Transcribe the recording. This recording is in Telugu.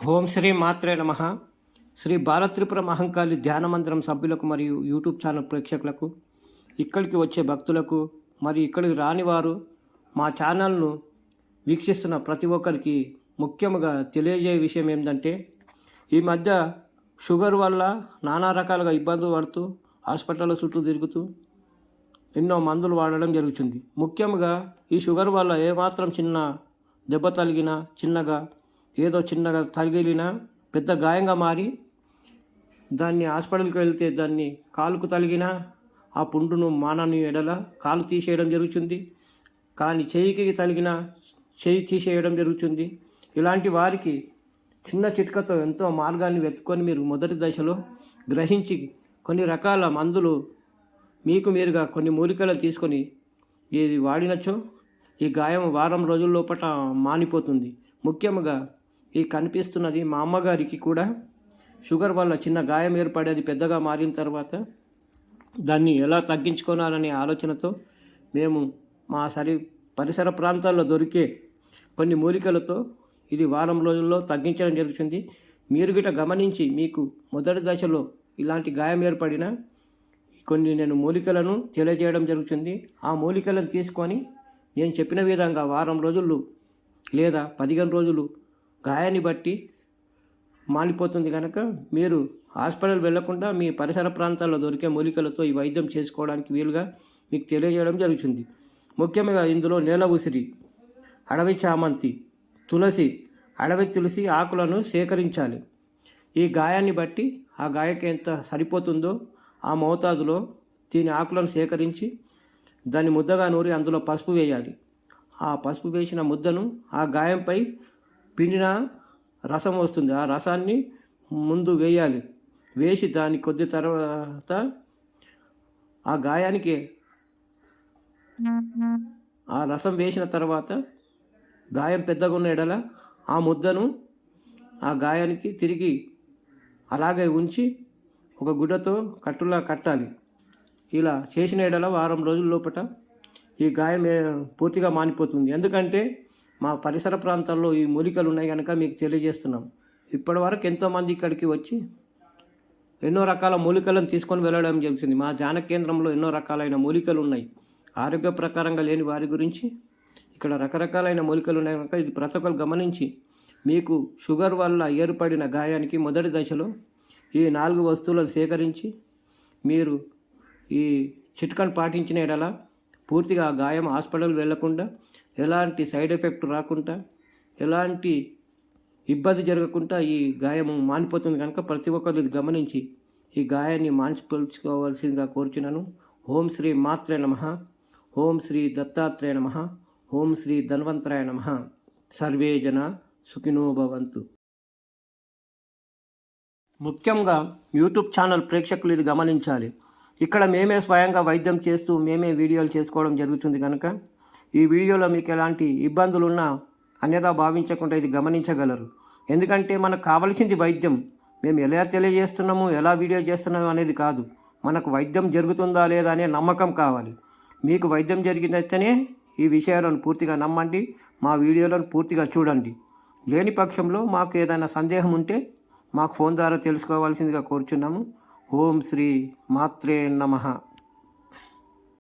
ఓం శ్రీ మాత్రే నమ. శ్రీ భారత్రిపుర మహంకాళి ధ్యాన మందిరం సభ్యులకు మరియు యూట్యూబ్ ఛానల్ ప్రేక్షకులకు ఇక్కడికి వచ్చే భక్తులకు మరియు ఇక్కడికి రాని వారు మా ఛానల్ను వీక్షిస్తున్న ప్రతి ఒక్కరికి ముఖ్యంగా తెలియజేయ విషయం ఏంటంటే ఈ మధ్య షుగర్ వల్ల నానా రకాలుగా ఇబ్బందులు పడుతూ హాస్పిటల్ చుట్టూ తిరుగుతూ ఎన్నో మందులు వాడడం జరుగుతుంది. ముఖ్యంగా ఈ షుగర్ వల్ల ఏమాత్రం చిన్న దెబ్బ తగిలినా చిన్నగా ఏదో చిన్నగా తగిలినా పెద్ద గాయంగా మారి దాన్ని హాస్పిటల్కి వెళ్తే దాన్ని కాలుకు తగిలినా ఆ పుండును మానని ఎడల కాలు తీసేయడం జరుగుతుంది. కానీ చేయికి తగిలిన చేయి తీసేయడం జరుగుతుంది. ఇలాంటి వారికి చిన్న చిట్కతో ఎంతో మార్గాన్ని వెతుక్కొని మీరు మొదటి దశలో గ్రహించి కొన్ని రకాల మందులు మీకు మీరుగా కొన్ని మూలికలు తీసుకొని ఏది వాడినచో ఈ గాయం వారం రోజుల లోపల మానిపోతుంది. ముఖ్యంగా ఈ కనిపిస్తున్నది మా అమ్మగారికి కూడా. షుగర్ వల్ల చిన్న గాయం ఏర్పడేది పెద్దగా మారిన తర్వాత దాన్ని ఎలా తగ్గించుకోవాలనే ఆలోచనతో మేము మా సరి పరిసర ప్రాంతాల్లో దొరికే కొన్ని మూలికలతో ఇది వారం రోజుల్లో తగ్గించడం జరుగుతుంది. మీరు గిట గమనించి మీకు మొదటి దశలో ఇలాంటి గాయం ఏర్పడిన కొన్ని నేను మూలికలను తెలియజేయడం జరుగుతుంది. ఆ మూలికలను తీసుకొని నేను చెప్పిన విధంగా వారం రోజులు లేదా పదిహేను రోజులు గాయాన్ని బట్టి మానిపోతుంది కనుక మీరు హాస్పిటల్ వెళ్ళకుండా మీ పరిసర ప్రాంతాల్లో దొరికే మూలికలతో ఈ వైద్యం చేసుకోవడానికి వీలుగా మీకు తెలియజేయడం జరుగుతుంది. ముఖ్యంగా ఇందులో నేల ఉసిరి అడవి చామంతి తులసి అడవి తులసి ఆకులను సేకరించాలి. ఈ గాయాన్ని బట్టి ఆ గాయకి ఎంత సరిపోతుందో ఆ మోతాదులో దీని ఆకులను సేకరించి దాన్ని ముద్దగా నూరి అందులో పసుపు వేయాలి. ఆ పసుపు వేసిన ముద్దను ఆ గాయంపై పిండిన రసం వస్తుంది. ఆ రసాన్ని ముందు వేయాలి. వేసి దాని కొద్ది తర్వాత ఆ గాయానికి ఆ రసం వేసిన తర్వాత గాయం పెద్దగా ఉన్న ఎడల ఆ ముద్దను ఆ గాయానికి తిరిగి అలాగే ఉంచి ఒక గుడ్డతో కట్టులా కట్టాలి. ఇలా చేసిన ఎడల వారం రోజుల లోపల ఈ గాయం పూర్తిగా మానిపోతుంది. ఎందుకంటే మా పరిసర ప్రాంతాల్లో ఈ మూలికలు ఉన్నాయి కనుక మీకు తెలియజేస్తున్నాం. ఇప్పటి వరకు ఎంతోమంది ఇక్కడికి వచ్చి ఎన్నో రకాల మూలికలను తీసుకొని వెళ్ళడం జరుగుతుంది మా ధ్యాన కేంద్రంలో ఎన్నో రకాలైన మూలికలు ఉన్నాయి. ఆరోగ్య ప్రకారంగా లేని వారి గురించి ఇక్కడ రకరకాలైన మూలికలు ఉన్నాయి కనుక ఇది ప్రతి ఒక్కరు గమనించి మీకు షుగర్ వల్ల ఏర్పడిన గాయానికి మొదటి దశలో ఈ నాలుగు వస్తువులను సేకరించి మీరు ఈ చిట్కను పాటించిన ఎడల పూర్తిగా ఆ గాయం హాస్పిటల్ వెళ్ళకుండా ఎలాంటి సైడ్ ఎఫెక్ట్ రాకుండా ఎలాంటి ఇబ్బంది జరగకుండా ఈ గాయం మానిపోతుంది కనుక ప్రతి ఒక్కరు ఇది గమనించి ఈ గాయాన్ని మాన్సిపల్చుకోవాల్సిందిగా కోరుచున్నాను. ఓం శ్రీ మాత్రే నమ. ఓం శ్రీ దత్తాత్రేయ నమ. ఓం శ్రీ ధన్వంతరాయ నమ. సర్వే జన సుఖినో భవంతు. ముఖ్యంగా యూట్యూబ్ ఛానల్ ప్రేక్షకులు ఇది గమనించాలి. ఇక్కడ మేమే స్వయంగా వైద్యం చేస్తూ మేమే వీడియోలు చేసుకోవడం జరుగుతుంది కనుక ఈ వీడియోలో మీకు ఎలాంటి ఇబ్బందులు ఉన్నా అన్యదా భావించకుండా ఇది గమనించగలరు. ఎందుకంటే మనకు కావలసింది వైద్యం. మేము ఎలా తెలియజేస్తున్నాము ఎలా వీడియో చేస్తున్నాము అనేది కాదు. మనకు వైద్యం జరుగుతుందా లేదా అనే నమ్మకం కావాలి. మీకు వైద్యం జరిగినట్టనే ఈ విషయాలను పూర్తిగా నమ్మండి మా వీడియోలను పూర్తిగా చూడండి. లేని పక్షంలో మాకు ఏదైనా సందేహం ఉంటే మాకు ఫోన్ ద్వారా తెలుసుకోవాల్సిందిగా కోరుచున్నాము. ఓం శ్రీ మాత్రే నమః.